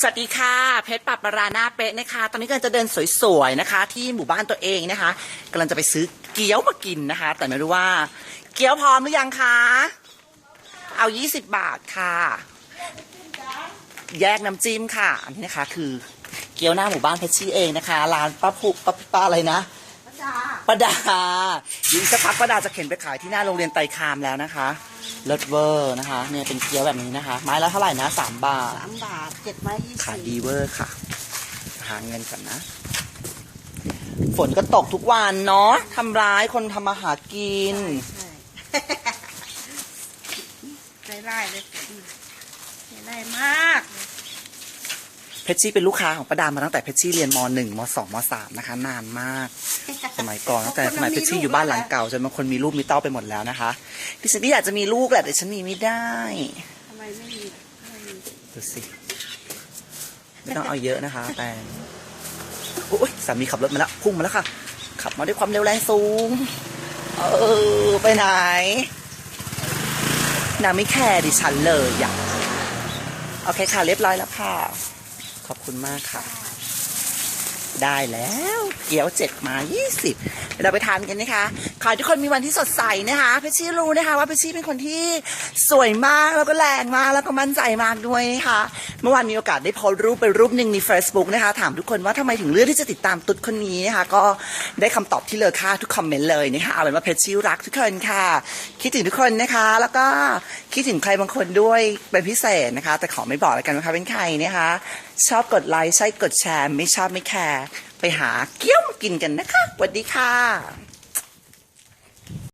สวัสดีค่ะ เพชรปับปราหน้าเป๊ะนะคะ ตอนนี้กำลังจะเดินสวยๆนะคะ ที่หมู่บ้านตัวเองนะคะกำลังจะไปซื้อเกี๊ยวมากินนะคะ แต่ไม่รู้ว่า เกี๊ยวพร้อมหรือยังคะ เอา 20 บาทค่ะ แยกน้ำจิ้มค่ะ อันนี้นะคะ คือเกี๊ยวหน้าหมู่บ้านเพชรชี่เองนะคะ ร้านป้าผูป้าป้าอะไรนะ ป้าดาอีกสักพักป้าดาจะเข็นไปขายที่หน้าโรงเรียนไตรคามแล้วนะคะเลิศเวอร์นะคะ เนี่ยเป็นเกี๊ยวแบบนี้นะคะ ไม้ละเท่าไหร่นะสามบาทสามบาทเจ็ดไม้ยี่ขายสิบดีเวอร์ค่ะ หาเงินก่อนนะ ฝนก็ตกทุกวันเนาะทำร้ายคนทำมาหากินใช่ใจไล่เลยใจไล่มากเพ ชรชี่เป็นลูกค้าของประดามาตั้งแต่เพชรชี่เรียนมหนึ่งมสองมสามนะคะ นานมาก สมัยก่อนตั้งแต่สมัยเพชรชี่อยู่บ้านหลังเก่าจนบางคนมีลูกมีเต้าไปหมดแล้วนะคะดิฉันก็อยากจะมีลูกแหละแต่ฉันมีไม่ได้ทำไมไม่มีไม่มีดูสิไม่ต้องเอาเยอะนะคะแต่โอ้ยสามีขับรถมาแล้วพุ่งมาแล้วค่ะ ขับมาด้วยความเร็วแรงสูง เออไปไหนนางไม่แคร์ดิฉันเลยอยากโอเคค่ะเรียบร้อยแล้วค่ะ ขอบคุณมากค่ะ ได้แล้ว เกี๊ยวเจ็ดมายี่สิบเราไปทานกันนะคะ ขอให้ทุกคนมีวันที่สดใสนะคะเพชรชี่รู้นะคะว่าเพชรชี่เป็นคนที่สวยมากแล้วก็แรงมากแล้วก็มั่นใจมากด้วยนะคะ เมื่อวานมีโอกาสได้โพสต์รูปไปรูปหนึ่งใน Facebook นะคะ ถามทุกคนว่าทำไมถึงเลือกที่จะติดตามตุ๊ดคนนี้นะคะ ก็ได้คำตอบที่เลอค่าทุกคอมเมนต์เลยนะคะเอาเป็นว่าเพชรชี่รักทุกคนค่ะ คิดถึงทุกคนนะคะ แล้วก็คิดถึงใครบางคนด้วยเป็นพิเศษนะคะ แต่ขอไม่บอกแล้วกันนะคะเป็นใครนะคะ ชอบกดไลค์ใช่กดแชร์ ไม่ชอบไม่แคร์ไปหาเกี้ยวมากินกันนะคะสวัสดีค่ะ